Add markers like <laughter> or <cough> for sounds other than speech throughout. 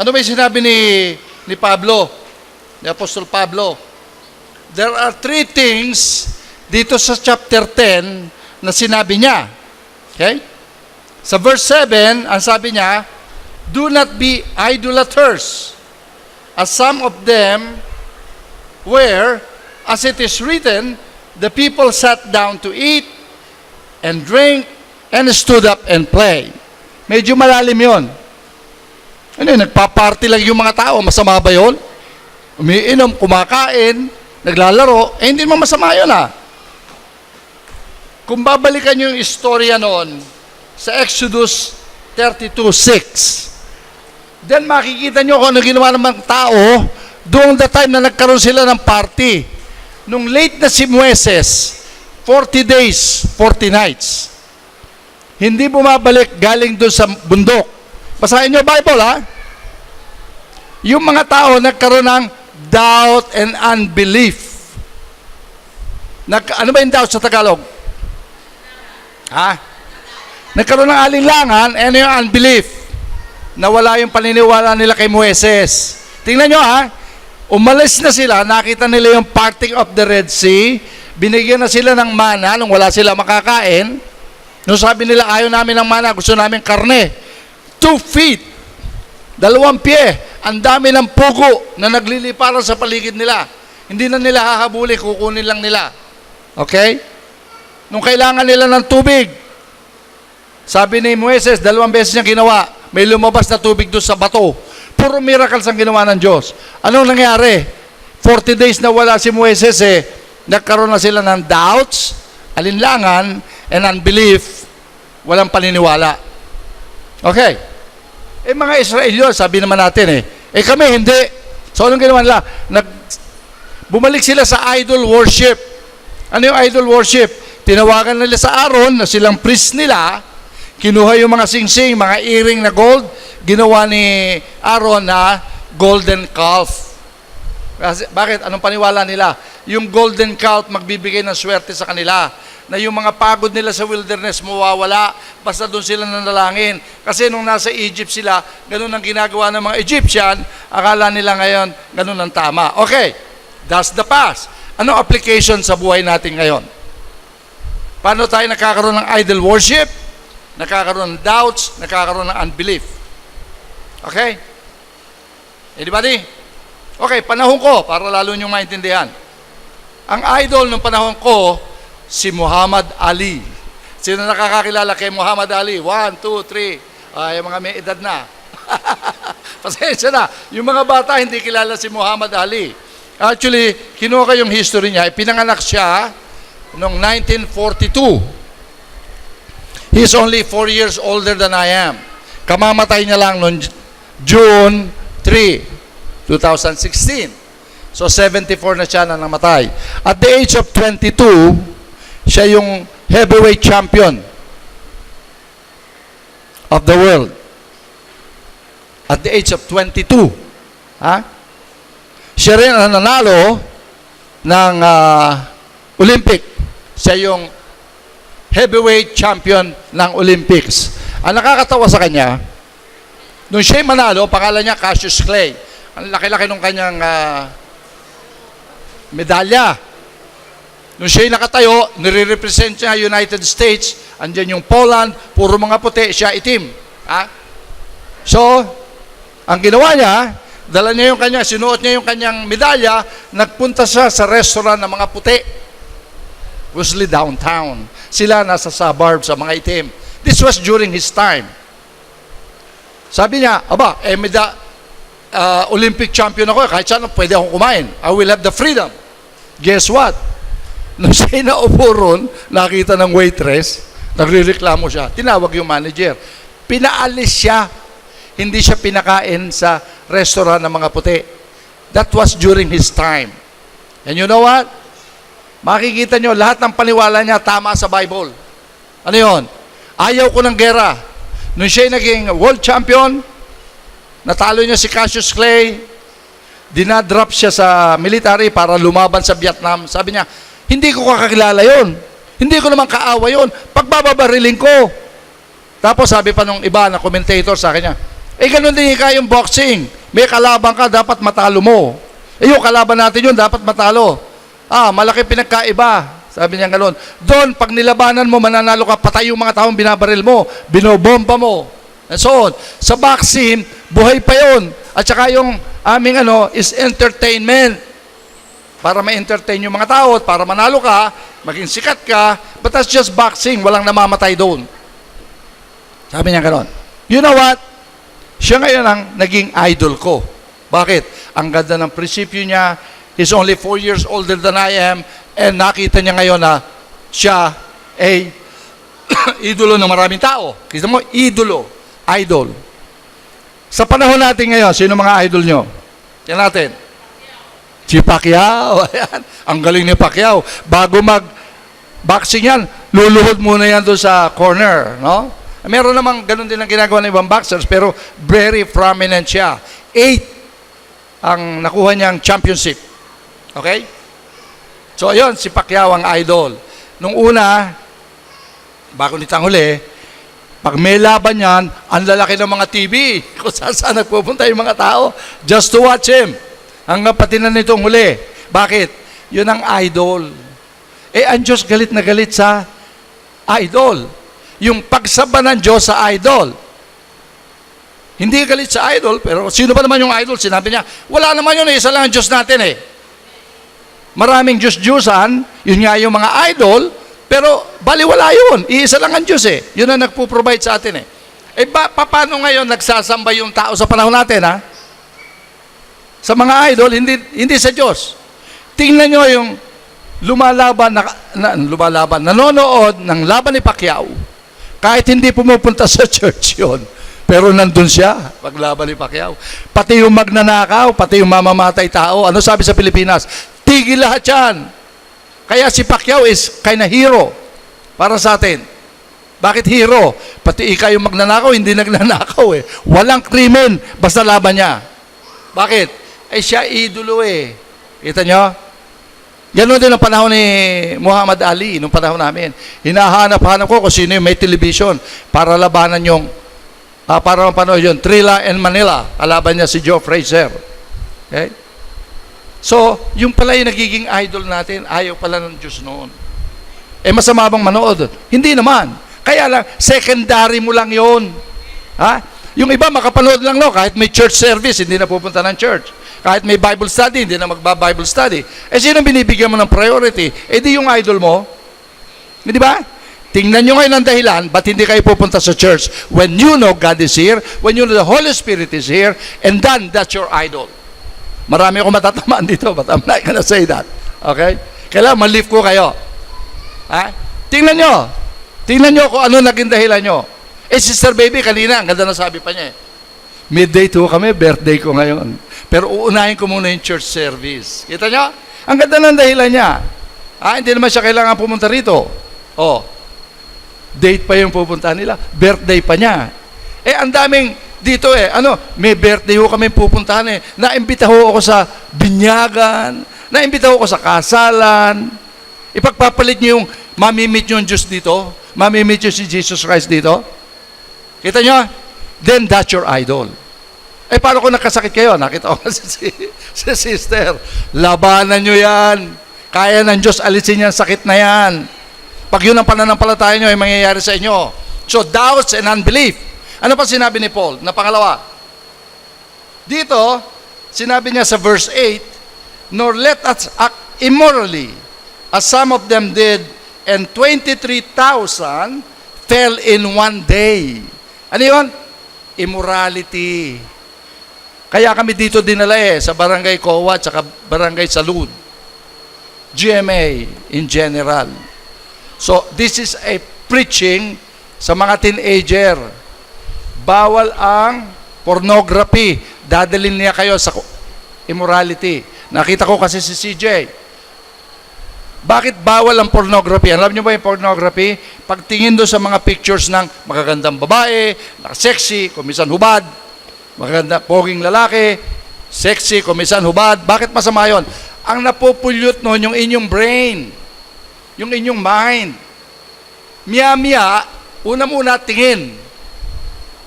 Ano yung sinabi ni, ni Pablo, ni Apostol Pablo? There are three things dito sa chapter 10 na sinabi niya. Okay? Sa verse 7, ang sabi niya, Do not be idolaters, as some of them were, as it is written, the people sat down to eat and drink and stood up and play. Medyo malalim yon. Ano yun, nagpa-party lang yung mga tao, masama ba yun? Umiinom, kumakain, naglalaro, eh hindi naman masama yun ah. Kung babalikan yung istorya noon sa Exodus 32.6, then makikita nyo kung ano ginawa ng mga tao during the time na nagkaroon sila ng party. Nung late na si Moises, 40 days, 40 nights. Hindi bumabalik galing doon sa bundok. Basahin nyo Bible ha. Yung mga tao nagkaroon ng doubt and unbelief. Nag, ano ba yung doubt sa Tagalog? Ha? Nagkaroon ng alinlangan, ano yung unbelief? Nawala yung paniniwala nila kay Moises. Tingnan nyo ha, umalis na sila, nakita nila yung parting of the Red Sea, binigyan na sila ng mana nung wala sila makakain. Nung sabi nila, ayaw namin ng mana, gusto namin karne. Two feet, dalawang pie, ang dami ng pugo na nagliliparan sa paligid nila. Hindi na nila hahabuli, kukunin lang nila. Okay? Nung kailangan nila ng tubig, sabi ni Moises, dalawang beses niya ginawa, may lumabas na tubig doon sa bato. Puro miracles ang ginawa ng Diyos. Anong nangyari? 40 days na wala si Moises eh, nagkaroon na sila ng doubts, alinlangan, and unbelief, walang paniniwala. Okay. Eh mga Israelyo, sabi naman natin eh, eh kami hindi. So anong ginawa nila? Nag, bumalik sila sa idol worship. Ano yung idol worship? Tinawagan nila sa Aaron na silang priest nila, kinuha yung mga singsing, mga earring na gold, ginawa ni Aaron na golden calf. Kasi, bakit? Anong paniwala nila? Yung golden calf magbibigay ng swerte sa kanila. Na yung mga pagod nila sa wilderness mawawala basta doon sila nanalangin. Kasi nung nasa Egypt sila, ganun ang ginagawa ng mga Egyptian, akala nila ngayon, ganun ang tama. Okay, that's the past. Anong application sa buhay natin ngayon? Paano tayo nakakaroon ng idol worship? Nakakaroon ng doubts, nakakaroon ng unbelief. Okay? Anybody? Okay, panahon ko, para lalo nyo maintindihan. Ang idol ng panahon ko, si Muhammad Ali. Sino nakakakilala kay Muhammad Ali? One, two, three. Ay, yung mga may edad na. <laughs> Pasensya na. Yung mga bata, hindi kilala si Muhammad Ali. Actually, kinuha yung history niya. Pinanganak siya noong 1942. He's only four years older than I am. Kamamatay niya lang noong June 3, 2016. So 74 na siya na namatay. At the age of 22, siya yung heavyweight champion of the world. At the age of 22. Ha? Siya rin ang nanalo ng ah, Olympic. Siya yung heavyweight champion ng Olympics. Ang nakakatawa sa kanya, nung siya manalo, pangalan niya Cassius Clay. Ang laki-laki nung kanyang ah, medalya. Nung siya'y nakatayo, nire-represent niya United States, andyan yung Poland, puro mga puti, siya itim. Ha? So, ang ginawa niya, dala niya yung kanya, sinuot niya yung kanyang medalya, nagpunta siya sa restaurant ng mga puti. Mostly downtown. Sila nasa suburbs sa mga itim. This was during his time. Sabi niya, aba, eh, meda, uh, Olympic champion ako, kahit saan pwede akong kumain. I will have the freedom. Guess what? Nung siya naupo ron, nakita ng waitress, nagre-reklamo siya. Tinawag yung manager. Pinaalis siya. Hindi siya pinakain sa restaurant ng mga puti. That was during his time. And you know what? Makikita nyo, lahat ng paniwala niya tama sa Bible. Ano yon? Ayaw ko ng gera. Nung siya naging world champion, natalo niya si Cassius Clay, dinadrop siya sa military para lumaban sa Vietnam. Sabi niya, hindi ko kakakilala yon. Hindi ko naman kaawa yon. Pagbababariling ko. Tapos sabi pa nung iba na commentator sa kanya, Eh, ganun din ika yung boxing. May kalaban ka, dapat matalo mo. Eh, yung kalaban natin yun, dapat matalo. Ah, malaki pinagkaiba. Sabi niya ganun. Doon, pag nilabanan mo, mananalo ka, patay yung mga taong binabaril mo, binobomba mo, and so on. Sa boxing, buhay pa yun. At saka yung aming ano, is entertainment. Para ma-entertain yung mga tao, at para manalo ka, maging sikat ka, but that's just boxing. Walang namamatay doon. Sabi niya ganon. You know what? Siya ngayon ang naging idol ko. Bakit? Ang ganda ng prinsipyo niya. He's only four years older than I am. And nakita niya ngayon na siya ay <coughs> idolo ng maraming tao. Kita mo, idolo. Idol. Sa panahon natin ngayon, sino mga idol nyo? Yan natin. Si Pacquiao. <laughs> Ayan. Ang galing ni Pacquiao. Bago mag boxing yan, luluhod muna yan doon sa corner. No? Meron namang ganun din ang ginagawa ng ibang boxers, pero very prominent siya. Eight ang nakuha niyang championship. Okay? So, ayun, si Pacquiao ang idol. Nung una, bago nitang huli, pag may laban yan, ang lalaki ng mga TV. <laughs> Kung saan saan nagpupunta yung mga tao, just to watch him. Hanggang pati na nitong huli. Bakit? Yun ang idol. Eh, ang Diyos galit na galit sa idol. Yung pagsamba ng Diyos sa idol. Hindi galit sa idol, pero sino ba naman yung idol? Sinabi niya, wala naman yun, eh, isa lang ang Diyos natin eh. Maraming Diyos-Diyusan, yun nga yung mga idol, pero baliwala yun. Iisa lang ang Diyos eh. Yun ang nagpo-provide sa atin eh. Eh, ba, paano ngayon nagsasamba yung tao sa panahon natin ha? Sa mga idol, hindi, hindi sa Diyos. Tingnan nyo yung lumalaban, na, na, lumalaban, nanonood ng laban ni Pacquiao, kahit hindi pumupunta <laughs> sa church yon pero nandun siya, paglaban ni Pacquiao. Pati yung magnanakaw, pati yung mamamatay tao, ano sabi sa Pilipinas? Tigil lahat yan. Kaya si Pacquiao is kind of hero para sa atin. Bakit hero? Pati ikaw yung magnanakaw, hindi <laughs> nagnanakaw eh. Walang krimen, basta laban niya. Bakit? Eh siya idolo eh. Kita nyo? Ganon din ang panahon ni Muhammad Ali, nung panahon namin. Hinahanap-hanap ko kung sino yung may television para labanan yung, ah, para mapanood yun, Trilla and Manila. Kalaban niya si Joe Fraser. Okay? So, yung pala yung nagiging idol natin, ayaw pala ng Diyos noon. Eh, masama bang manood? Hindi naman. Kaya lang, secondary mo lang yon. Ha? Yung iba, makapanood lang, no? Kahit may church service, hindi na pupunta ng church. Kahit may Bible study, hindi na magba-Bible study. Eh, sino binibigyan mo ng priority? Eh, di yung idol mo. Di ba? Tingnan nyo ngayon ang dahilan, ba't hindi kayo pupunta sa church? When you know God is here, when you know the Holy Spirit is here, and then that's your idol. Marami akong matatamaan dito, but I'm not gonna say that. Okay? Kailangan ma-lift ko kayo. Ha? Tingnan nyo. Tingnan nyo kung ano naging dahilan nyo. Eh, Sister Baby, kanina, ang ganda na sabi pa niya eh. Midday to kami, birthday ko ngayon. Pero uunahin ko muna yung church service. Kita nyo? Ang ganda ng dahilan niya. Ah, hindi naman siya kailangan pumunta rito. Oh, date pa yung pupunta nila. Birthday pa niya. Eh, ang daming dito eh. Ano, may birthday ho kami pupuntahan eh. Naimbita ho ako sa binyagan. Naimbita ho ako sa kasalan. Ipagpapalit niyo yung mamimit niyo yung Diyos dito. Mamimit niyo si Jesus Christ dito. Kita nyo? Then that's your idol. Eh, paano kung nakasakit kayo? Nakita ko <laughs> si, si, si sister. Labanan nyo yan. Kaya ng Diyos alisin yan sakit na yan. Pag yun ang pananampalataya nyo, ay mangyayari sa inyo. So, doubts and unbelief. Ano pa sinabi ni Paul? Na pangalawa. Dito, sinabi niya sa verse 8, Nor let us act immorally, as some of them did, and 23,000 fell in one day. Ano yun? Immorality. Kaya kami dito dinala eh, sa Barangay Coa at saka Barangay Salud. GMA in general. So, this is a preaching sa mga teenager. Bawal ang pornography. Dadalhin niya kayo sa immorality. Nakita ko kasi si CJ. Bakit bawal ang pornography? Alam niyo ba yung pornography? Pagtingin doon sa mga pictures ng magagandang babae, sexy, kumisan hubad, maganda, poging lalaki, sexy, kumisan hubad. Bakit masama yon? Ang napopulyot noon yung inyong brain, yung inyong mind. Miya-miya, una muna tingin.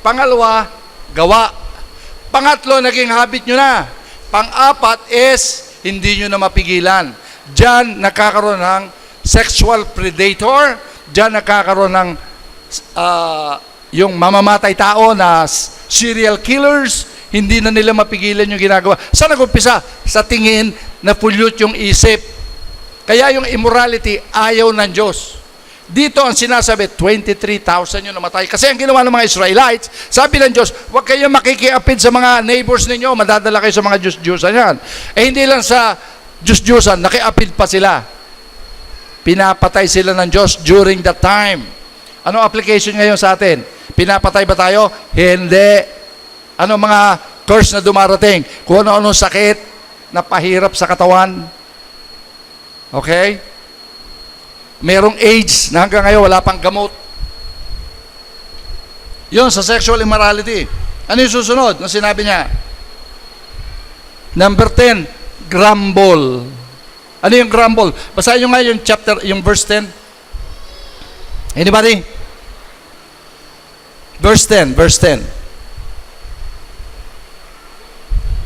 Pangalawa, gawa. Pangatlo, naging habit nyo na. Pang-apat is, hindi nyo na mapigilan. Diyan nakakaroon ng sexual predator, diyan nakakaroon ng ah, yung mamamatay tao na serial killers, hindi na nila mapigilan yung ginagawa. Saan nag-umpisa? Sa tingin na pollute yung isip. Kaya yung immorality, ayaw ng Diyos. Dito ang sinasabi, 23,000 yung namatay. Kasi ang ginawa ng mga Israelites, sabi ng Diyos, huwag kayong makikiapid sa mga neighbors ninyo, madadala kayo sa mga Diyos-Diyosan yan. Eh hindi lang sa Diyos-Diyosan, nakiapid pa sila. Pinapatay sila ng Diyos during that time. Ano application ngayon sa atin? Pinapatay ba tayo? Hindi. Ano mga curse na dumarating? Kung ano-ano sakit na pahirap sa katawan. Okay? Merong AIDS na hanggang ngayon wala pang gamot. Yun, sa sexual immorality. Ano yung susunod na sinabi niya? Number 10, grumble. Ano yung grumble? Basahin nyo nga yung chapter, yung verse 10. Anybody? Verse 10, verse 10.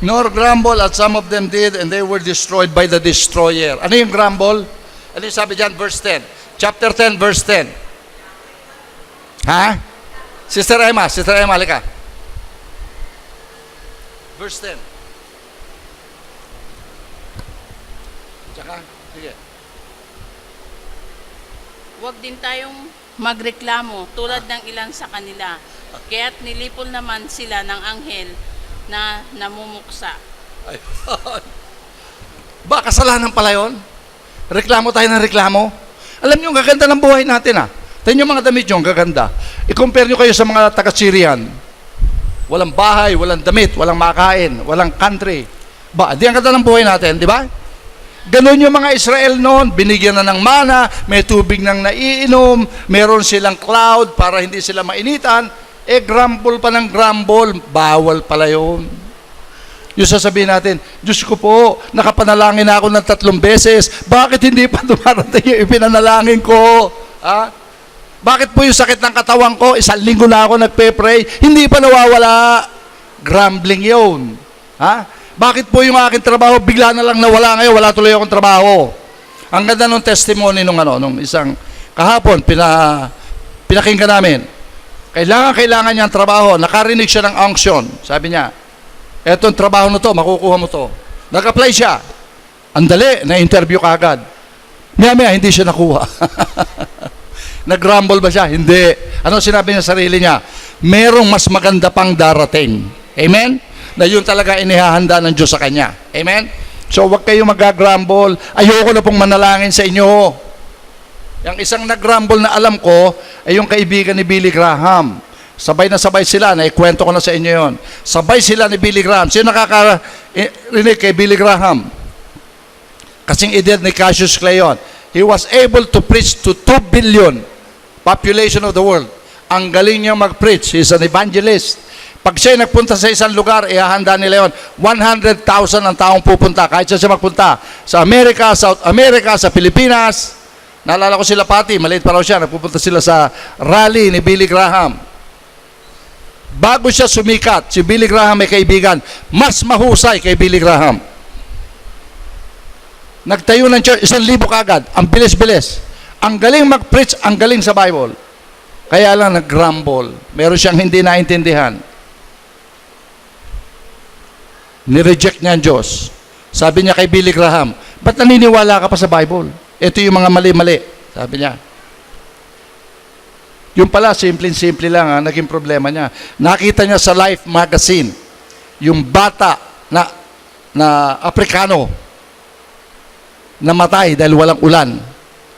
Nor grumble as some of them did and they were destroyed by the destroyer. Ano yung grumble? Ano yung sabi dyan? Verse 10. Chapter 10, verse 10. Ha? Sister Emma, Sister Emma, halika. Verse 10. Huwag din tayong magreklamo tulad ng ilan sa kanila. Kaya't nilipol naman sila ng anghel na namumuksa. Ayun. Ba, kasalanan pala yun? Reklamo tayo ng reklamo? Alam niyo, ang gaganda ng buhay natin ah. Niyo mga damit niyo, ang gaganda. I-compare niyo kayo sa mga taga-Syrian. Walang bahay, walang damit, walang makain, walang country. Ba, di ang ganda ng buhay natin, di ba? Ganon yung mga Israel noon, binigyan na ng mana, may tubig nang naiinom, meron silang cloud para hindi sila mainitan, eh grumble pa ng grumble, bawal pala yun. Yung sasabihin natin, Diyos ko po, nakapanalangin na ako ng tatlong beses, bakit hindi pa <laughs> dumarating yung ipinanalangin ko? Ha? Bakit po yung sakit ng katawan ko, isang linggo na ako nagpe-pray, hindi pa nawawala? Grumbling yun. Ha? Bakit po yung aking trabaho, bigla na lang nawala ngayon, wala tuloy akong trabaho? Ang ganda ng testimony nung ano, nung isang kahapon, pina, pinakinggan namin. Kailangan, kailangan niya ang trabaho. Nakarinig siya ng unction. Sabi niya, etong trabaho na to, makukuha mo to. Nag-apply siya. Andali, na-interview ka agad. Maya-maya, hindi siya nakuha. <laughs> Nag-rumble ba siya? Hindi. Ano sinabi niya sa sarili niya? Merong mas maganda pang darating. Amen? Na yun talaga inihahanda ng Diyos sa kanya. Amen? So, wag kayong mag-grumble. Ayoko na pong manalangin sa inyo. Yung isang nag-rumble na alam ko ay yung kaibigan ni Billy Graham. Sabay na sabay sila, naikwento ko na sa inyo yon. Sabay sila ni Billy Graham. Sino nakakarinig kay Billy Graham? Kasing edad ni Cassius Clay yun. He was able to preach to 2 billion population of the world. Ang galing niya mag-preach. He's an evangelist. Pag siya nagpunta sa isang lugar, ihahanda nila yon. 100,000 ang taong pupunta. Kahit siya siya magpunta sa Amerika, South America, sa Pilipinas. Naalala ko sila pati, maliit pa raw siya. Nagpupunta sila sa rally ni Billy Graham. Bago siya sumikat, si Billy Graham may kaibigan, mas mahusay kay Billy Graham. Nagtayo ng church, isang libo kagad. Ang bilis-bilis. Ang galing mag-preach, ang galing sa Bible. Kaya lang nag-grumble. Meron siyang hindi naintindihan. Nireject niya ang Diyos. Sabi niya kay Billy Graham, ba't naniniwala ka pa sa Bible? Ito yung mga mali-mali. Sabi niya. Yung pala, simple-simple lang ha, naging problema niya. Nakita niya sa Life magazine, yung bata na, na Aprikano, namatay dahil walang ulan.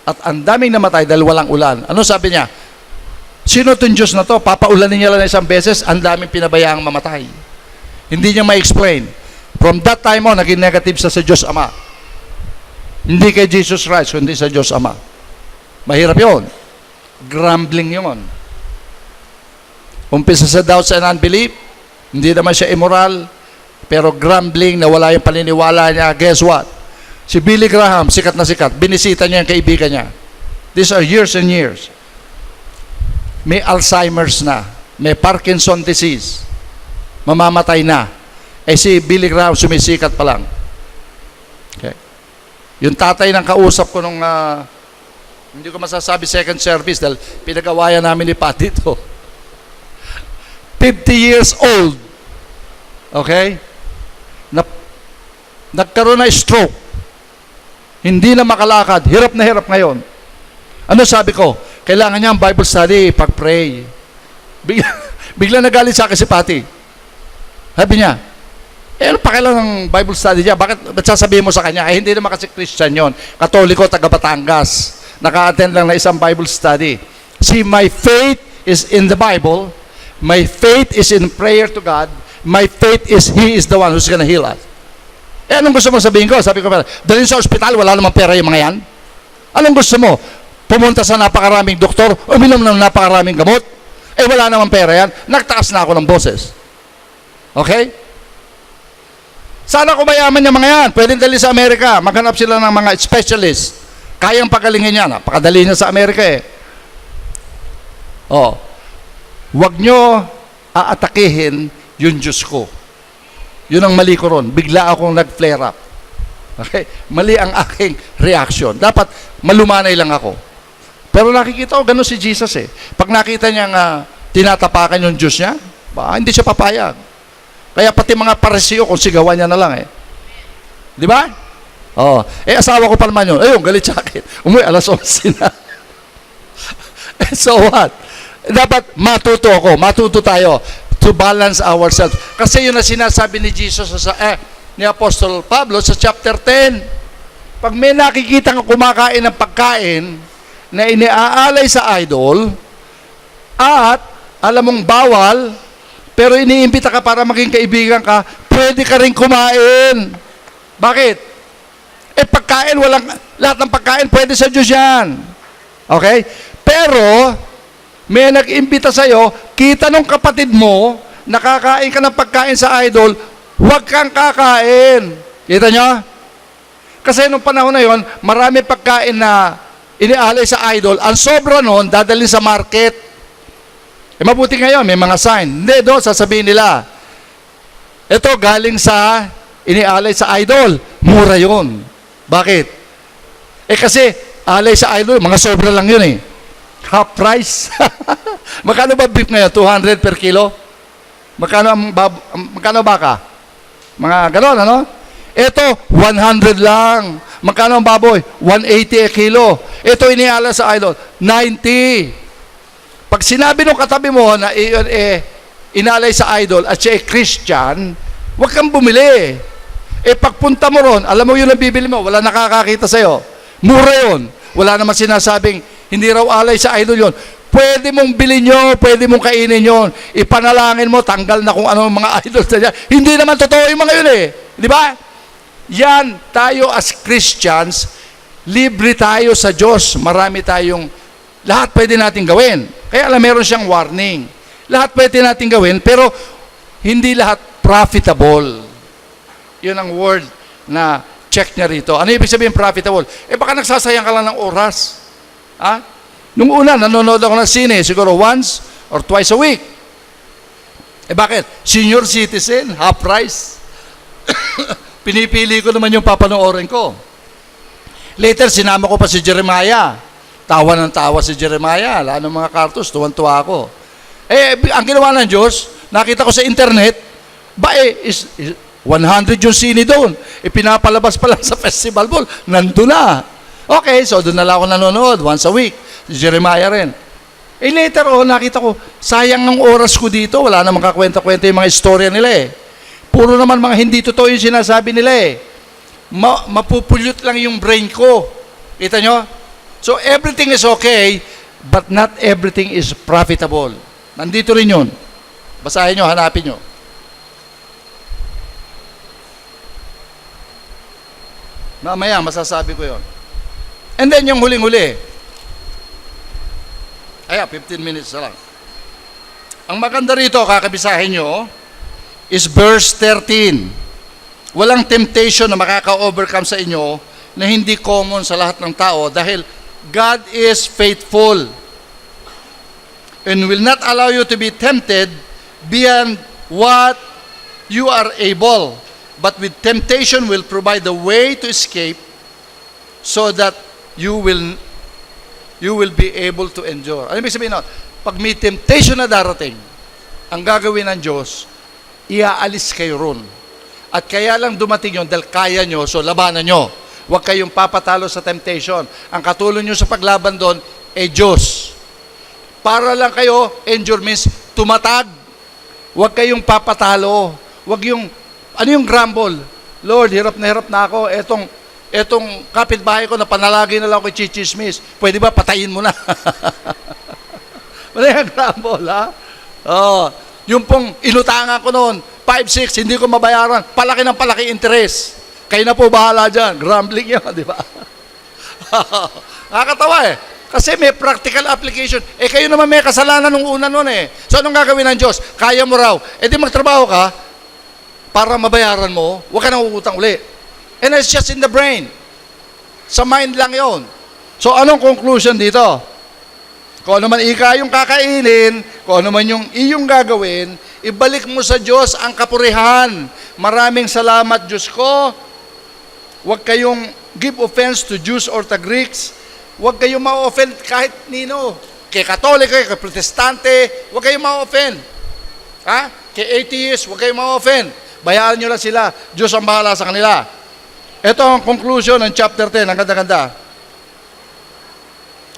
At ang daming namatay dahil walang ulan. Ano sabi niya? Sino itong Diyos na to? Papaulanin niya lang isang beses, ang daming pinabayaang mamatay. Hindi niya ma-explain. From that time on, naging negative sa sa Diyos Ama. Hindi kay Jesus Christ, kundi sa Diyos Ama. Mahirap yon. Grumbling yon. Umpisa sa doubts and unbelief, hindi naman siya immoral, pero grumbling, nawala yung paniniwala niya, guess what? Si Billy Graham, sikat na sikat, binisita niya yung kaibigan niya. These are years and years. May Alzheimer's na, may Parkinson disease, mamamatay na. Eh si Billy Graham sumisikat pa lang. Okay. Yung tatay ng kausap ko nung ah, hindi ko masasabi second service dahil pinagawayan namin ni Pat dito. 50 years old. Okay? Na, nagkaroon na stroke. Hindi na makalakad. Hirap na hirap ngayon. Ano sabi ko? Kailangan niya ang Bible study, pag-pray. Bigla, <laughs> bigla nagalit sa akin si Patty. Sabi niya, eh ano pakialam ng Bible study niya? Bakit ba't sasabihin mo sa kanya? Eh hindi naman kasi Christian yon. Katoliko, taga Batangas. Naka-attend lang na isang Bible study. See, my faith is in the Bible. My faith is in prayer to God. My faith is He is the one who's gonna heal us. Eh, anong gusto mo sabihin ko? Sabi ko, dalhin sa ospital, wala namang pera yung mga yan. Anong gusto mo? Pumunta sa napakaraming doktor, uminom ng napakaraming gamot? Eh, wala namang pera yan. Nagtaas na ako ng boses. Okay? Sana kung mayaman yung mga yan, pwedeng dali sa Amerika, maghanap sila ng mga specialist. Kayang pagalingin yan. Napakadali niya sa Amerika eh. Oh. Huwag nyo aatakihin yung Diyos ko. Yun ang mali ko ron. Bigla akong nag-flare up. Okay? Mali ang aking reaction. Dapat malumanay lang ako. Pero nakikita ko, gano'n si Jesus eh. Pag nakita niya nga tinatapakan yung Diyos niya, ba, hindi siya papayag. Kaya pati mga paresiyo, kung sigawan niya na lang eh. Di ba? Oh, eh asawa ko pa naman yun. Ayun, galit sa akin. Umuwi, alas 11 na. <laughs> Eh, so what? Dapat matuto ako, matuto tayo to balance ourselves. Kasi yun na sinasabi ni Jesus sa eh, ni Apostol Pablo sa chapter 10. Pag may nakikita kang kumakain ng pagkain na iniaalay sa idol at alam mong bawal pero iniimbita ka para maging kaibigan ka, pwede ka rin kumain. Bakit? Eh pagkain, walang, lahat ng pagkain pwede sa Diyos yan. Okay? Pero, may nag-imbita sa'yo, kita nung kapatid mo, nakakain ka ng pagkain sa idol, huwag kang kakain. Kita nyo? Kasi nung panahon na yon, marami pagkain na inialay sa idol, ang sobra noon, dadali sa market. Eh mabuti ngayon, may mga sign. Hindi, doon, sasabihin nila, ito galing sa inialay sa idol, mura yon. Bakit? Eh kasi, alay sa idol, mga sobra lang yun eh. Half price. <laughs> Magkano ba beef ngayon? 200 per kilo? Magkano ang bab magkano baka? Mga ganon, ano? Ito, 100 lang. Magkano ang baboy? 180 a kilo. Ito iniala sa idol, 90. Pag sinabi ng katabi mo na iyon eh, inalay sa idol at siya ay Christian, huwag kang bumili. Eh pagpunta mo ron, alam mo yun ang bibili mo, wala nakakakita sa'yo. Mura yun. Wala naman sinasabing, hindi raw alay sa idol yon. Pwede mong bilhin yun, pwede mong kainin yon. Ipanalangin mo, tanggal na kung ano mga <laughs> idol sa dyan. Hindi naman totoo yung mga yun eh. Di ba? Yan, tayo as Christians, libre tayo sa Diyos. Marami tayong, lahat pwede natin gawin. Kaya alam, meron siyang warning. Lahat pwede natin gawin, pero hindi lahat profitable. Yun ang word na check niya rito. Ano ibig sabihin profitable? Eh baka nagsasayang ka lang ng oras. Ha? Nung una, nanonood ako ng sine, siguro once or twice a week. Eh bakit? Senior citizen, half price. <coughs> Pinipili ko naman yung papanoorin ko. Later, sinama ko pa si Jeremiah. Tawa ng tawa si Jeremiah. Lalo ng mga cartoons, tuwan-tuwa ako. Eh, ang ginawa ng Diyos, nakita ko sa internet, ba eh, is, is 100 yung sini doon. Ipinapalabas pa lang <laughs> sa festival ball. Nandun na. Okay, so doon na lang ako nanonood once a week. Si Jeremiah rin. Eh later on, nakita ko, sayang ng oras ko dito. Wala namang kakwenta-kwenta yung mga istorya nila eh. Puro naman mga hindi totoo yung sinasabi nila eh. Ma mapupulyot lang yung brain ko. Kita nyo? So everything is okay, but not everything is profitable. Nandito rin yun. Basahin nyo, hanapin nyo. Mamaya, masasabi ko yon. And then yung huling-huli. Aya, 15 minutes na lang. Ang maganda rito, kakabisahin nyo, is verse 13. Walang temptation na makaka-overcome sa inyo na hindi common sa lahat ng tao dahil God is faithful and will not allow you to be tempted beyond what you are able, but with temptation will provide the way to escape so that you will you will be able to endure. Ano ibig sabihin nun? Pag may temptation na darating, ang gagawin ng Diyos, iaalis kayo ron. At kaya lang dumating yun dahil kaya nyo, so labanan nyo. Huwag kayong papatalo sa temptation. Ang katulong nyo sa paglaban doon, eh Diyos. Para lang kayo, endure means tumatag. Huwag kayong papatalo. Huwag yung, ano yung grumble? Lord, hirap na hirap na ako. Etong, etong kapitbahay ko na panalagi na lang ako Chichismis. Pwede ba patayin mo na? <laughs> Wala yung grumble, ha? Oh, yung pong inutangan ko noon, 5-6, hindi ko mabayaran. Palaki ng palaki interest. Kayo na po bahala dyan. Grumbling yun, di ba? <laughs> Nakakatawa eh. Kasi may practical application. Eh kayo naman may kasalanan nung una nun eh. So anong gagawin ng Diyos? Kaya mo raw. Eh di magtrabaho ka para mabayaran mo. Huwag ka nang uutang uli. And it's just in the brain. Sa mind lang yon. So anong conclusion dito? Kung ano man ika yung kakainin, kung ano man yung iyong gagawin, ibalik mo sa Diyos ang kapurihan. Maraming salamat, Diyos ko. Huwag kayong give offense to Jews or to Greeks. Huwag kayong ma-offend kahit nino. Kay Katoliko, kay Protestante, huwag kayong ma-offend. Ha? Kay atheist, huwag kayong ma-offend. Bayaan nyo lang sila. Diyos ang bahala sa kanila. Ito ang conclusion ng chapter 10. Ang ganda-ganda.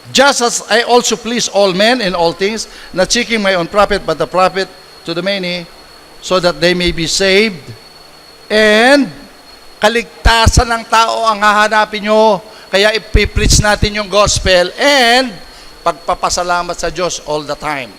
Just as I also please all men in all things, not seeking my own profit, but the profit to the many, so that they may be saved. And kaligtasan ng tao ang hahanapin nyo. Kaya ipipreach natin yung gospel and pagpapasalamat sa Diyos all the time.